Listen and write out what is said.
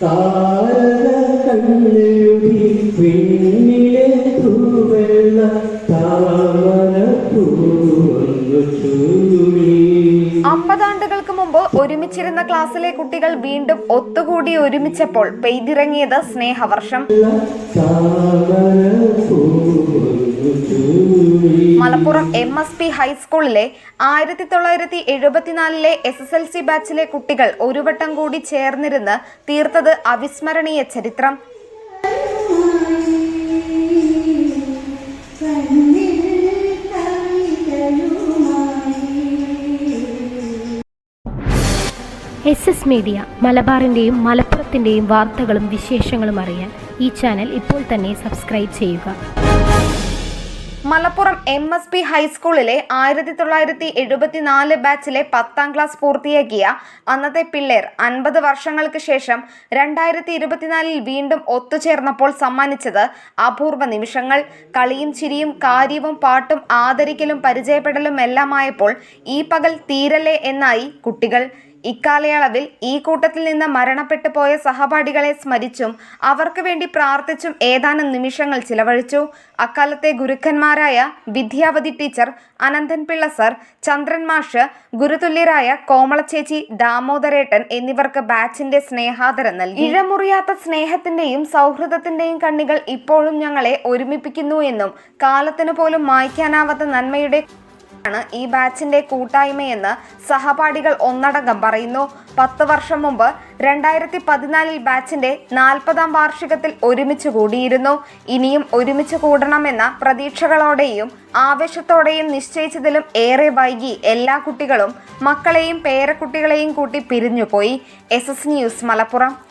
താരക കണ്ണെഴുതി തൂവെള്ള താമര അമ്പതാണ്ടുകൾക്ക് മുമ്പ് ഒരുമിച്ചിരുന്ന ക്ലാസ്സിലെ കുട്ടികൾ വീണ്ടും ഒത്തുകൂടി ഒരുമിച്ചപ്പോൾ പെയ്തിറങ്ങിയത് സ്നേഹവർഷം. മലപ്പുറം എം എസ് പി ഹൈസ്കൂളിലെ ആയിരത്തി തൊള്ളായിരത്തി എഴുപത്തിനാലിലെ എസ് എസ് എൽ സി ബാച്ചിലെ കുട്ടികൾ ഒരു വട്ടം കൂടി ചേർന്നിരുന്ന് തീർത്തത് അവിസ്മരണീയ ചരിത്രം. എസ് എസ് മീഡിയ മലബാറിന്റെയും മലപ്പുറത്തിന്റെയും വാർത്തകളും വിശേഷങ്ങളും അറിയാൻ ഈ ചാനൽ ഇപ്പോൾ തന്നെ സബ്സ്ക്രൈബ് ചെയ്യുക. മലപ്പുറം എം എസ് പി ഹൈസ്കൂളിലെ ആയിരത്തി തൊള്ളായിരത്തി എഴുപത്തിനാല് ബാച്ചിലെ പത്താം ക്ലാസ് പൂർത്തിയാക്കിയ അന്നത്തെ പിള്ളേർ അൻപത് വർഷങ്ങൾക്ക് ശേഷം രണ്ടായിരത്തി ഇരുപത്തിനാലിൽ വീണ്ടും ഒത്തുചേർന്നപ്പോൾ സമ്മാനിച്ചത് അപൂർവ നിമിഷങ്ങൾ. കളിയും ചിരിയും കാര്യവും പാട്ടും ആദരിക്കലും പരിചയപ്പെടലും എല്ലാമായപ്പോൾ ഈ പകൽ തീരല്ലേ എന്നായി കുട്ടികൾ ഇക്കാലയളവിൽ ഈ കൂട്ടത്തിൽ നിന്ന് മരണപ്പെട്ടു പോയ സഹപാഠികളെ സ്മരിച്ചും അവർക്ക് വേണ്ടി പ്രാർത്ഥിച്ചും ഏതാനും നിമിഷങ്ങൾ ചിലവഴിച്ചു. അക്കാലത്തെ ഗുരുക്കന്മാരായ വിദ്യാവതി ടീച്ചർ അനന്തൻ പിള്ള സർ ചന്ദ്രൻ മാഷ് ഗുരുതുല്യരായ കോമളച്ചേച്ചി ദാമോദരേട്ടൻ എന്നിവർക്ക് ബാച്ചിന്റെ സ്നേഹാദരം നൽകി. ഇഴമുറിയാത്ത സ്നേഹത്തിന്റെയും സൗഹൃദത്തിന്റെയും കണ്ണികൾ ഇപ്പോഴും ഞങ്ങളെ ഒരുമിപ്പിക്കുന്നു എന്നും കാലത്തിനു പോലും മായ്ക്കാനാവാത്ത നന്മയുടെ ആണ് ഈ ബാച്ചിന്റെ കൂട്ടായ്മയെന്ന് സഹപാഠികൾ ഒന്നടങ്കം പറയുന്നു. പത്ത് വർഷം മുമ്പ് രണ്ടായിരത്തി പതിനാലിൽ ബാച്ചിന്റെ നാൽപ്പതാം വാർഷികത്തിൽ ഒരുമിച്ച് കൂടിയിരുന്നു. ഇനിയും ഒരുമിച്ച് കൂടണമെന്ന പ്രതീക്ഷകളോടെയും ആവേശത്തോടെയും നിശ്ചയിച്ചതിലും ഏറെ വൈകി എല്ലാ കുട്ടികളും മക്കളെയും പേരക്കുട്ടികളെയും കൂട്ടി പിരിഞ്ഞുപോയി. S S news Malappuram.